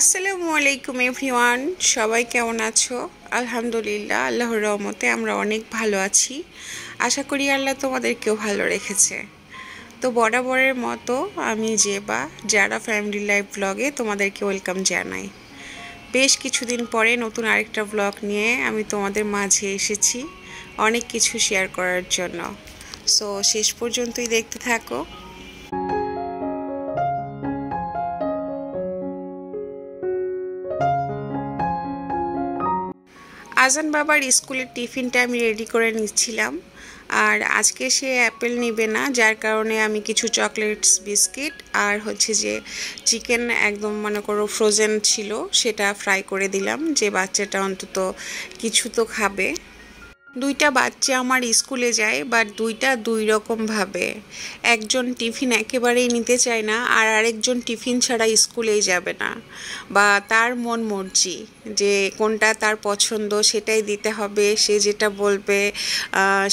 আসসালামু আলাইকুম এভরিওয়ান, সবাই কেমন আছো? আলহামদুলিল্লাহ, আল্লাহর রহমতে আমরা অনেক ভালো আছি। আশা করি আল্লাহ তোমাদেরকেও ভালো রেখেছে। তো বরাবরের মতো আমি যে বা যারা ফ্যামিলি লাইফ ব্লগে তোমাদেরকে ওয়েলকাম জানাই। বেশ কিছুদিন পরে নতুন আরেকটা ব্লগ নিয়ে আমি তোমাদের মাঝে এসেছি অনেক কিছু শেয়ার করার জন্য। সো শেষ পর্যন্তই দেখতে থাকো। আজান বাবার স্কুলের টিফিনটা আমি রেডি করে নিচ্ছিলাম। আর আজকে সে অ্যাপেল নেবে না, যার কারণে আমি কিছু চকলেটস বিস্কিট আর হচ্ছে যে চিকেন একদম মনে করো ফ্রোজেন ছিল, সেটা ফ্রাই করে দিলাম। যে বাচ্চাটা অন্তত কিছু তো খাবে। দুইটা বাচ্চা আমার স্কুলে যায় বাট দুইটা দুই রকমভাবে একজন টিফিন একেবারেই নিতে চায় না, আর আরেকজন টিফিন ছাড়া স্কুলেই যাবে না। বা তার মন মর্জি, যে কোনটা তার পছন্দ, সেটাই দিতে হবে, সে যেটা বলবে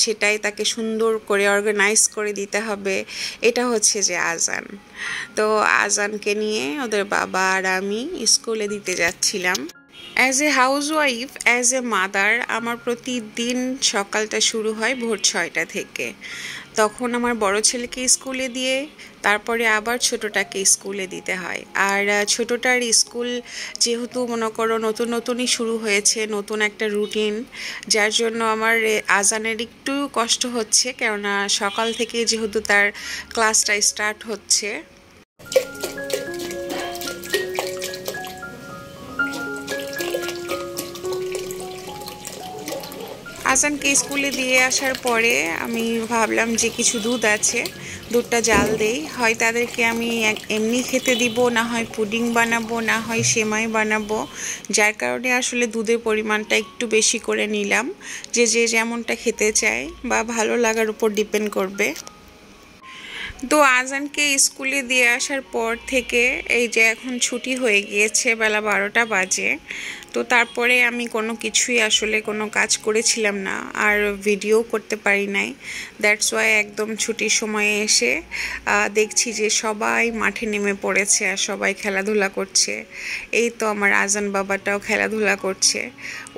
সেটাই তাকে সুন্দর করে অর্গানাইজ করে দিতে হবে। এটা হচ্ছে যে আজান। তো আজানকে নিয়ে ওদের বাবা আর আমি স্কুলে দিতে যাচ্ছিলাম। As a housewife as a mother আমার প্রতিদিন সকালটা শুরু হয় ভোর ছয়টা থেকে। তখন আমার বড় ছেলেকে স্কুলে দিয়ে, তারপরে আবার ছোটোটাকে স্কুলে দিতে হয়। আর ছোটোটার স্কুল যেহেতু মনে করো নতুন নতুনই শুরু হয়েছে, নতুন একটা রুটিন যার জন্য আমার আজানের একটু কষ্ট হচ্ছে। কেননা সকাল থেকে যেহেতু তার ক্লাসটা স্টার্ট হচ্ছে। আসানকে স্কুলে দিয়ে আসার পরে আমি ভাবলাম যে কিছু দুধ আছে, দুধটা জাল দেই। হয় তাদেরকে আমি এমনি খেতে দিব, না হয় পুডিং বানাবো, না হয় সেমাই বানাবো। যার কারণে আসলে দুধের পরিমাণটা একটু বেশি করে নিলাম। যে যে যেমনটা খেতে চায় বা ভালো লাগার উপর ডিপেন্ড করবে। তো আজানকে স্কুলে দিয়ে আসার পর থেকে এই যে এখন ছুটি হয়ে গিয়েছে, বেলা বারোটা বাজে। তো তারপরে আমি কোনো কিছুই আসলে কোনো কাজ করেছিলাম না, আর ভিডিও করতে পারি নাই। দ্যাটস ওয়াই একদম ছুটির সময়ে এসে দেখছি যে সবাই মাঠে নেমে পড়েছে আর সবাই খেলাধুলা করছে। এই তো আমার আজান বাবাটাও খেলাধুলা করছে।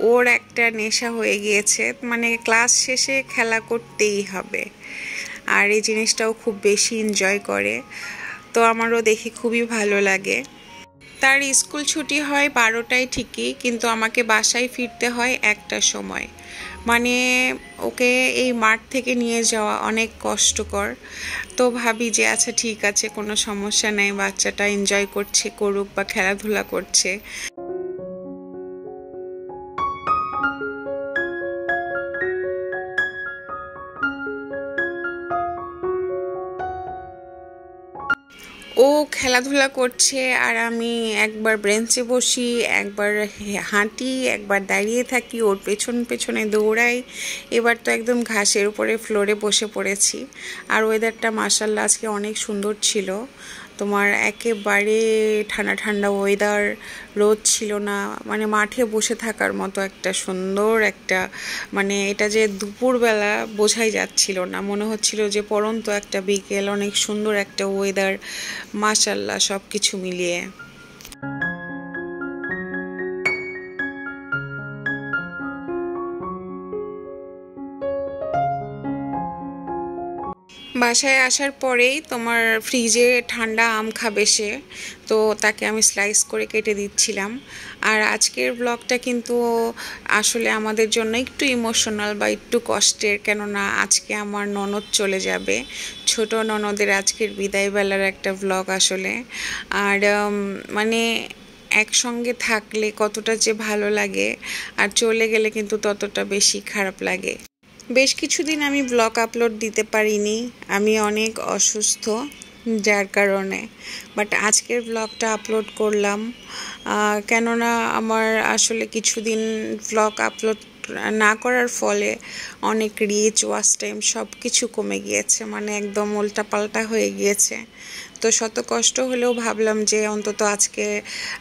ওর একটা নেশা হয়ে গিয়েছে মানে ক্লাস শেষে খেলা করতেই হবে। আর এই জিনিসটাও খুব বেশি এনজয় করে। তো আমারও দেখে খুবই ভালো লাগে। তার স্কুল ছুটি হয় বারোটায় ঠিকই, কিন্তু আমাকে বাসায় ফিরতে হয় একটা সময়। মানে ওকে এই মাঠ থেকে নিয়ে যাওয়া অনেক কষ্টকর। তো ভাবি যে আচ্ছা ঠিক আছে, কোনো সমস্যা নেই, বাচ্চাটা এনজয় করছে, করুক বা খেলাধুলা করছে। ও খেলাধুলা করছে আর আমি একবার ব্রেঞ্চে বসি, একবার হাঁটি, একবার দাঁড়িয়ে থাকি, ওর পেছন পেছনে দৌড়াই। এবার তো একদম ঘাসের উপরে ফ্লোরে বসে পড়েছি। আর ওয়েদারটা মার্শাল্লাহ আজকে অনেক সুন্দর ছিল। তোমার একেবারে ঠান্ডা ঠান্ডা ওয়েদার রোদ ছিল না। মানে মাঠে বসে থাকার মতো একটা সুন্দর একটা মানে এটা যে দুপুরবেলা বোঝাই যাচ্ছিল না। মনে হচ্ছিল যে পরন্ত একটা বিকেল, অনেক সুন্দর একটা ওয়েদার মাশাল্লাহ সব কিছু মিলিয়ে। বাসায় আসার পরেই তোমার ফ্রিজে ঠান্ডা আম খাবে সে, তো তাকে আমি স্লাইস করে কেটে দিচ্ছিলাম। আর আজকের ব্লগটা কিন্তু আসলে আমাদের জন্য একটু ইমোশনাল বা একটু কষ্টের, কেননা আজকে আমার ননদ চলে যাবে। ছোট ননদের আজকের বিদায়বেলার একটা ব্লগ আসলে। আর মানে একসঙ্গে থাকলে কতটা যে ভালো লাগে, আর চলে গেলে কিন্তু ততটা বেশি খারাপ লাগে। বেশ কিছুদিন আমি ব্লগ আপলোড দিতে পারিনি। আমি অনেক অসুস্থ, যার কারণে। বাট আজকের ব্লগটা আপলোড করলাম। কেননা আমার আসলে কিছুদিন ব্লগ আপলোড না করার ফলে অনেক রিচ ওয়াচ টাইম সব কিছু কমে গিয়েছে। মানে একদম উল্টাপাল্টা হয়ে গিয়েছে। তো শত কষ্ট হলেও ভাবলাম যে অন্তত আজকে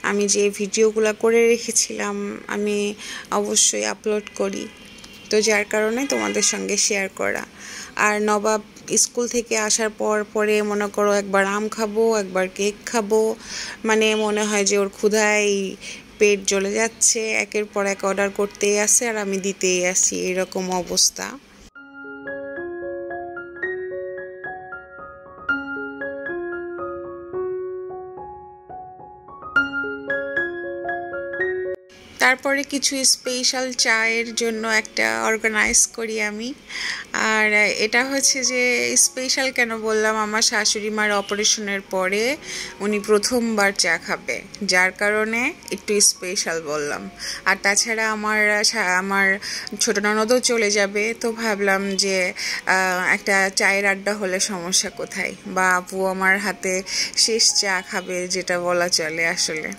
আমি যে ভিডিওগুলো করে রেখেছিলাম, আমি অবশ্যই আপলোড করি। তো যার কারণে তোমাদের সঙ্গে শেয়ার করা। আর নবাব স্কুল থেকে আসার পর পরে মনে করো একবার আম খাব, একবার কেক খাব মানে মনে হয় যে ওর ক্ষুধায় পেট জ্বলে যাচ্ছে, একের পর এক অর্ডার করতেই আসে আর আমি দিতেই আসি, এরকম অবস্থা। তারপরে কিছু স্পেশাল চায়ের জন্য একটা অর্গানাইজ করি আমি। আর এটা হচ্ছে যে স্পেশাল কেন বললাম, আমার শাশুড়ি মার অপারেশনের পরে উনি প্রথমবার চা খাবে। যার কারণে একটু স্পেশাল বললাম। আর তাছাড়া আমার আমার ছোটো ননদও চলে যাবে, তো ভাবলাম যে একটা চায়ের আড্ডা হলে সমস্যা কোথায়? বা আপু আমার হাতে শেষ চা খাবে, যেটা বলা চলে আসলে।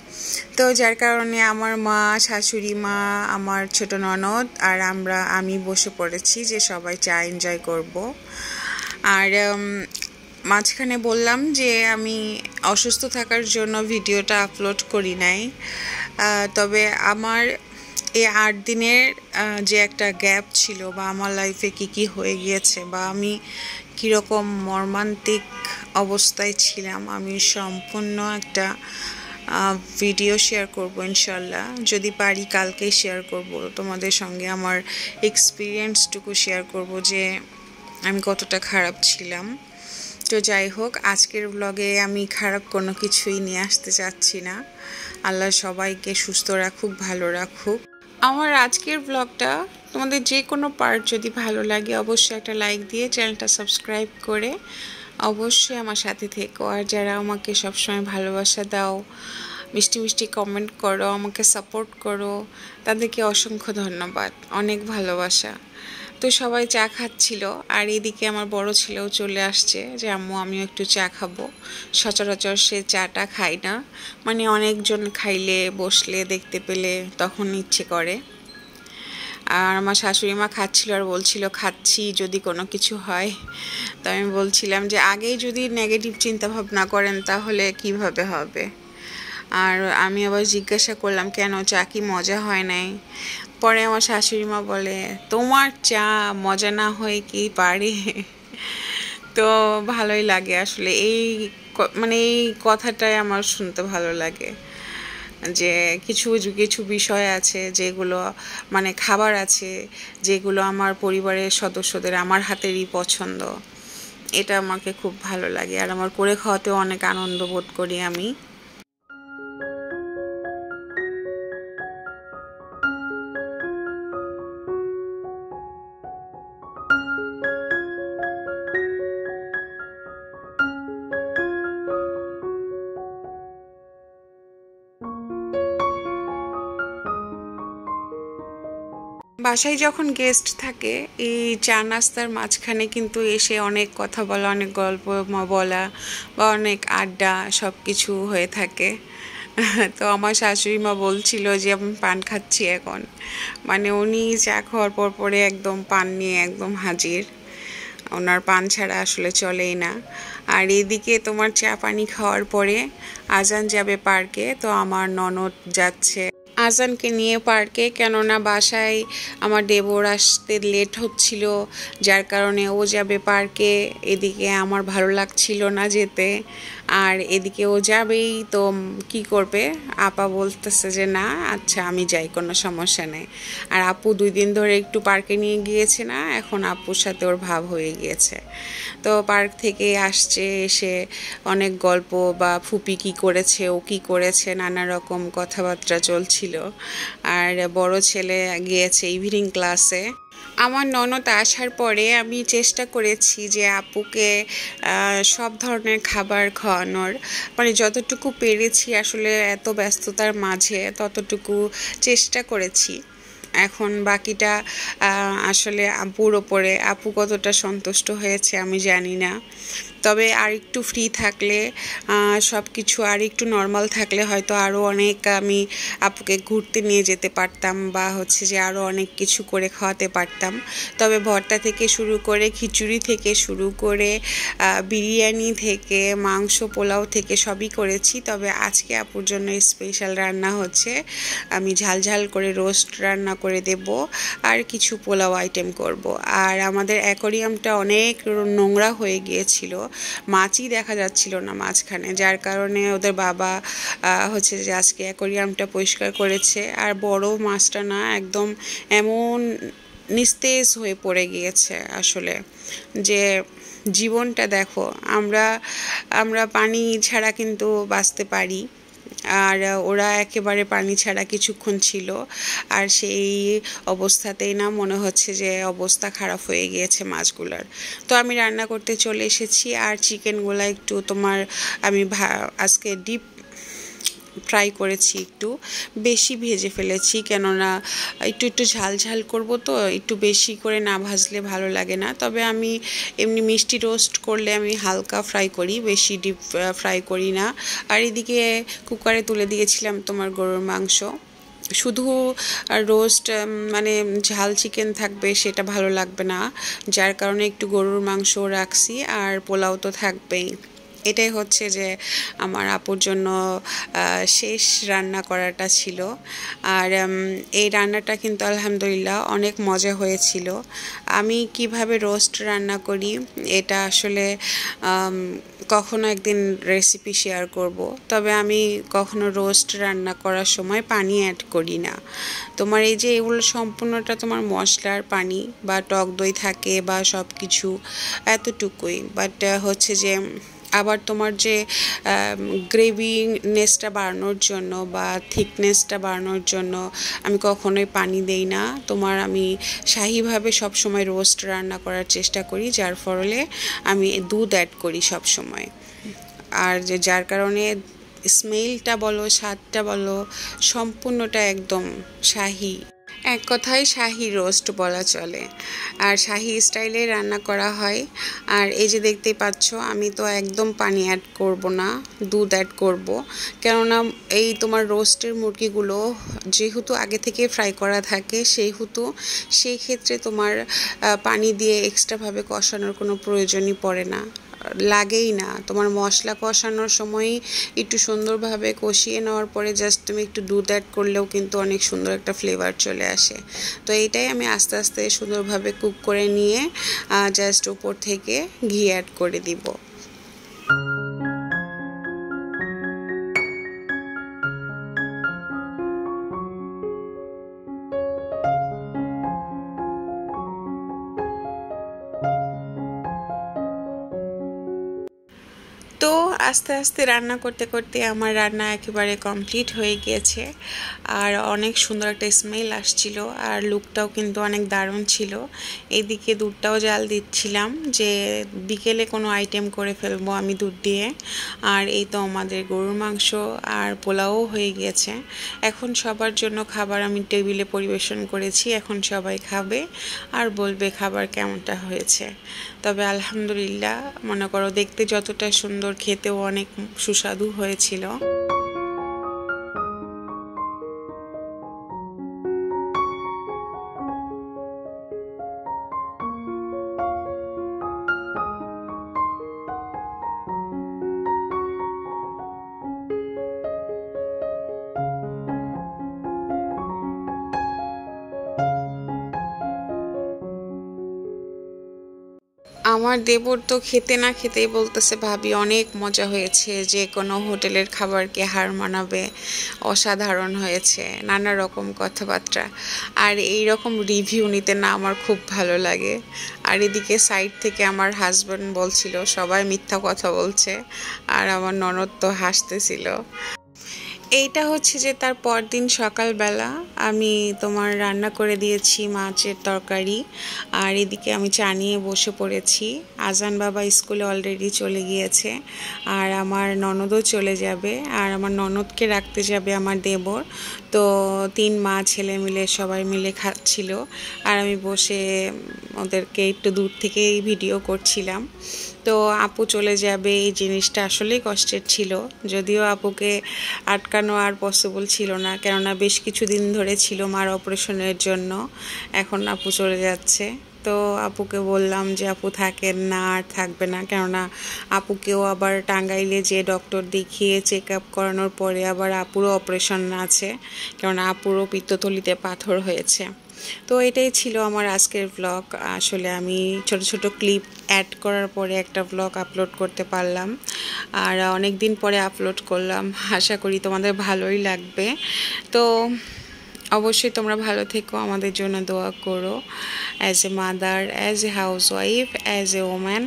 তো যার কারণে আমার মা শাশুড়ি মা, আমার ছোট ননদ আর আমরা, আমি বসে পড়েছি যে সবাই চা এনজয় করব। আর মাঝখানে বললাম যে আমি অসুস্থ থাকার জন্য ভিডিওটা আপলোড করি নাই। তবে আমার এই আট দিনের যে একটা গ্যাপ ছিল বা আমার লাইফে কি কি হয়ে গিয়েছে বা আমি কীরকম মর্মান্তিক অবস্থায় ছিলাম, আমি সম্পূর্ণ একটা ভিডিও শেয়ার করব ইনশাল্লাহ। যদি পারি কালকে শেয়ার করব। তোমাদের সঙ্গে আমার এক্সপিরিয়েন্সটুকু শেয়ার করব যে আমি কতটা খারাপ ছিলাম। তো যাই হোক, আজকের ব্লগে আমি খারাপ কোনো কিছুই নিয়ে আসতে চাচ্ছি না। আল্লাহ সবাইকে সুস্থ রাখুক, ভালো রাখুক। আমার আজকের ব্লগটা তোমাদের যে কোনো পার্ট যদি ভালো লাগে, অবশ্যই একটা লাইক দিয়ে চ্যানেলটা সাবস্ক্রাইব করে অবশ্যই আমার সাথে থেকো। আর যারা আমাকে সবসময় ভালোবাসা দাও, মিষ্টি মিষ্টি কমেন্ট করো, আমাকে সাপোর্ট করো, তাদেরকে অসংখ্য ধন্যবাদ। অনেক ভালোবাসা। তো সবাই চা খাচ্ছিল, আর এদিকে আমার বড় ছেলেও চলে আসছে যে, আম্মু, আমিও একটু চা খাব। সচরাচর সে চাটা খাই না। মানে অনেকজন খাইলে, বসলে, দেখতে পেলে, তখন ইচ্ছে করে। আর আমার শাশুড়ি মা খাচ্ছিল আর বলছিল, খাচ্ছি যদি কোনো কিছু হয়। তো আমি বলছিলাম যে, আগেই যদি নেগেটিভ চিন্তা ভাবনা করেন তাহলে কীভাবে হবে? আর আমি আবার জিজ্ঞাসা করলাম, কেন? চা কি মজা হয় নাই? পরে আমার শাশুড়ি মা বলে, তোমার চা মজা না হয়ে কি পারে? তো ভালোই লাগে আসলে। এই মানে এই কথাটাই আমার শুনতে ভালো লাগে। যে কিছু কিছু বিষয় আছে যেগুলো মানে খাবার আছে যেগুলো আমার পরিবারের সদস্যদের, আমার হাতেরই পছন্দ। এটা আমাকে খুব ভালো লাগে। আর আমার করে খাওয়াতেও অনেক আনন্দ বোধ করি আমি। বাসায় যখন গেস্ট থাকে, এই চা নাস্তার মাঝখানে কিন্তু এসে অনেক কথা বলা, অনেক গল্প বলা বা অনেক আড্ডা সব কিছু হয়ে থাকে। তো আমার শাশুড়ি মা বলছিল যে, আমি পান খাচ্ছি এখন। মানে উনি চা খাওয়ার পর পরে একদম পান নিয়ে একদম হাজির। ওনার পান ছাড়া আসলে চলেই না। আর এদিকে তোমার চা পানি খাওয়ার পরে আজান যাবে পার্কে, তো আমার ননদ যাচ্ছে আজানকে নিয়ে পার্কে, কেননা বাসায় আমার দেবর আসতে লেট হচ্ছিল, যার কারণে ও যাবে পার্কে। এদিকে আমার ভালো লাগছিল না যেতে। আর এদিকে ও যাবেই, তো কি করবে? আপা বলতেছে যে, না আচ্ছা আমি যাই, কোনো সমস্যা নেই। আর আপু দুই দিন ধরে একটু পার্কে নিয়ে গিয়েছে না, এখন আপুর সাথে ওর ভাব হয়ে গিয়েছে। তো পার্ক থেকে আসছে, এসে অনেক গল্প বা ফুপি কি করেছে, ও কি করেছে, নানা রকম কথাবার্তা চলছিল। আর বড় ছেলে গিয়েছে ইভিনিং ক্লাসে আমার ননদ আসার পরে আমি চেষ্টা করেছি যে আপুকে সব ধরনের খাবার খাওয়ানোর। মানে যতটুকু পেরেছি আসলে এত ব্যস্ততার মাঝে ততটুকু চেষ্টা করেছি। এখন বাকিটা আসলে আপুর ওপরে, আপু কতটা সন্তুষ্ট হয়েছে আমি জানি না। তবে আর একটু ফ্রি থাকলে সব কিছু আর একটু নর্মাল থাকলে হয়তো আরও অনেক আমি আপুকে ঘুরতে নিয়ে যেতে পারতাম বা হচ্ছে যে আরও অনেক কিছু করে খাওয়াতে পারতাম। তবে ভর্তা থেকে শুরু করে খিচুড়ি থেকে শুরু করে বিরিয়ানি থেকে, মাংস, পোলাও থেকে সবই করেছি। তবে আজকে আপুর জন্য স্পেশাল রান্না হচ্ছে, আমি ঝালঝাল করে রোস্ট রান্না করে দেব আর কিছু পোলাও আইটেম করব। আর আমাদের অ্যাকোরিয়ামটা অনেক নোংরা হয়ে গিয়েছিল মাছই দেখা যাচ্ছিল না মাঝখানে, যার কারণে ওদের বাবা হচ্ছে যে আজকে অ্যাকোরিয়ামটা পরিষ্কার করেছে। আর বড় মাছটা না একদম এমন নিস্তেজ হয়ে পড়ে গিয়েছে আসলে, যে জীবনটা দেখো, আমরা আমরা পানি ছাড়া কিন্তু বাঁচতে পারি। আর ওরা একেবারে পানি ছাড়া কিছুক্ষণ ছিল। আর সেই অবস্থাতেই না মনে হচ্ছে যে অবস্থা খারাপ হয়ে গিয়েছে মাছগুলোর। তো আমি রান্না করতে চলে এসেছি। আর চিকেনগুলো একটু তোমার, আমি আজকে ডিপ ফ্রাই করেছি একটু। বেশি ভেজে ফেলেছি, কেননা একটু একটু ঝাল ঝাল করব তো, একটু বেশি করে না ভাজলে ভালো লাগে না। তবে আমি এমনি মিষ্টি রোস্ট করলে আমি হালকা ফ্রাই করি, বেশি ডিপ ফ্রাই করি না। আর এদিকে কুকারে তুলে দিয়েছিলাম তোমার গরুর মাংস। শুধু রোস্ট মানে ঝাল চিকেন থাকবে সেটা ভালো লাগবে না। যার কারণে একটু গরুর মাংস রাখছি, আর পোলাও তো থাকবেই। এটাই হচ্ছে যে আমার আপুর জন্য শেষ রান্না করাটা ছিল। আর এই রান্নাটা কিন্তু আলহামদুলিল্লাহ অনেক মজা হয়েছিল। আমি কীভাবে রোস্ট রান্না করি, এটা আসলে কখনো একদিন রেসিপি শেয়ার করব। তবে আমি কখনো রোস্ট রান্না করার সময় পানি অ্যাড করি না। তোমার এই যে এগুলো সম্পূর্ণটা তোমার মশলার পানি বা টক দই থাকে বা সব কিছু এতটুকুই বাট হচ্ছে যে আবার তোমার যে গ্রেভিনেসটা বাড়ানোর জন্য বা থিকনেসটা বাড়ানোর জন্য আমি কখনোই পানি দেই না। তোমার আমি শাহিভাবে সব সময় রোস্ট রান্না করার চেষ্টা করি, যার ফলে আমি দুধ অ্যাড করি সব সময় আর যে, যার কারণে স্মেলটা বলো, স্বাদটা বলো, সম্পূর্ণটা একদম শাহি। এক কথায় শাহি রোস্ট বলা চলে। আর শাহি স্টাইলে রান্না করা হয়। আর এই যে দেখতেই পাচ্ছ, আমি তো একদম পানি অ্যাড করব না, দুধ অ্যাড করব। কেননা এই তোমার রোস্টের মুরগিগুলো যেহেতু আগে থেকে ফ্রাই করা থাকে, সেহেতু সেই ক্ষেত্রে তোমার পানি দিয়ে এক্সট্রাভাবে কষানোর কোনো প্রয়োজনই পড়ে না। লাগেই না। তোমার মশলা কষানোর সময়ই একটু সুন্দরভাবে কষিয়ে নেওয়ার পরে জাস্ট তুমি একটু দুধ অ্যাড করলেও কিন্তু অনেক সুন্দর একটা ফ্লেভার চলে আসে। তো এইটাই আমি আস্তে আস্তে সুন্দরভাবে কুক করে নিয়ে জাস্ট উপর থেকে ঘি অ্যাড করে দিব। আস্তে আস্তে রান্না করতে করতে আমার রান্না একেবারে কমপ্লিট হয়ে গিয়েছে। আর অনেক সুন্দর একটা স্মেল আসছিল আর লুকটাও কিন্তু অনেক দারুণ ছিল। এদিকে দুধটাও জাল দিচ্ছিলাম যে বিকেলে কোনো আইটেম করে ফেলব আমি দুধ দিয়ে। আর এই তো আমাদের গরুর মাংস আর পোলাও হয়ে গিয়েছে। এখন সবার জন্য খাবার আমি টেবিলে পরিবেশন করেছি, এখন সবাই খাবে আর বলবে খাবার কেমনটা হয়েছে। তবে আলহামদুলিল্লাহ মনে করো দেখতে যতটা সুন্দর খেতেও অনেক সুস্বাদু হয়েছিল। আমার দেবর তো খেতে না খেতেই বলতেছে, ভাবি, অনেক মজা হয়েছে। যে কোনো হোটেলের খাবারকে হার মানাবে, অসাধারণ হয়েছে, নানা রকম কথাবার্তা। আর এই রকম রিভিউ নিতে না আমার খুব ভালো লাগে। আর এদিকে সাইড থেকে আমার হাজব্যান্ড বলছিল, সবাই মিথ্যা কথা বলছে। আর আমার ননদ তো হাসতেছিল। এইটা হচ্ছে যে তার পরদিন সকালবেলা আমি তোমার রান্না করে দিয়েছি মাছের তরকারি। আর এদিকে আমি চা নিয়ে বসে পড়েছি। আজান বাবা স্কুলে অলরেডি চলে গিয়েছে। আর আমার ননদও চলে যাবে। আর আমার ননদকে রাখতে যাবে আমার দেবর। তো তিন মা ছেলে মিলে সবাই মিলে খাচ্ছিল। আর আমি বসে ওদেরকে একটু দূর থেকেই ভিডিও করছিলাম। তো আপু চলে যাবে, এই জিনিসটা আসলেই কষ্টের ছিল। যদিও আপুকে আটকানো আর পসিবল ছিল না, কেননা বেশ কিছুদিন ধরে ছিল মার অপারেশনের জন্য। এখন আপু চলে যাচ্ছে। তো আপুকে বললাম যে, আপু থাকেন না, আর থাকবে না। কেননা আপুকেও আবার টাঙ্গাইলে যে ডক্টর দেখিয়ে চেক আপ করানোর পরে আবার আপুরও অপারেশন আছে, কেননা আপুরও পিত্তথলিতে পাথর হয়েছে। তো এটাই ছিল আমার আজকের ব্লগ আসলে আমি ছোট ছোট ক্লিপ অ্যাড করার পরে একটা ব্লগ আপলোড করতে পারলাম। আর অনেক দিন পরে আপলোড করলাম। আশা করি তোমাদের ভালোই লাগবে। তো অবশ্যই তোমরা ভালো থেকো, আমাদের জন্য দোয়া করো। As a mother as a housewife as a woman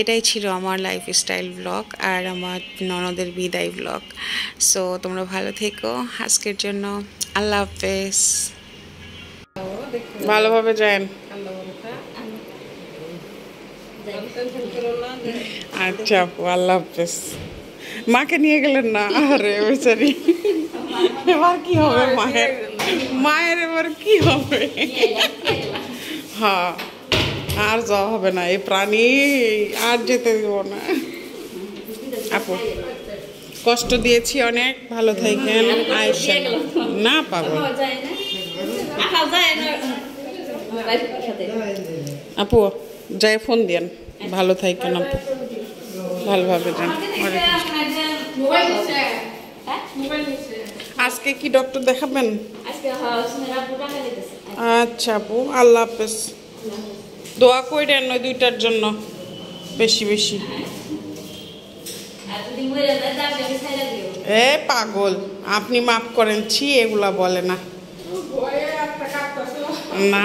এটাই ছিল আমার লাইফস্টাইল ব্লগ আর আমার ননদের বিদায় ব্লগ সো তোমরা ভালো থেকো। আজকের জন্য আল্লাহ হাফেজ। ভালোভাবে যান আচ্ছা আপু আল্লাহ হাফেজ। মাকে নিয়ে গেলেন না? আরে বেচারি এবার কি হবে মায়ের? মায়ের এবার কি হবে? হ্যাঁ আর যাওয়া হবে না। এই প্রাণী আর যেতে দিব না। আপু কষ্ট দিয়েছি অনেক। ভালো থাকেন। আয়সা না পাগল। আপু, যাই ফোন দিয়েন। ভালো থাকেন আপু। ভালোভাবে যান। আজকে কি ডক্টর দেখাবেন? আচ্ছা আপু, আল্লাহ হাফেজ। দোয়া কইরেন ওই দুইটার জন্য, বেশি বেশি। এ পাগল, আপনি মাফ করেন, ছি, এগুলা বলে না। না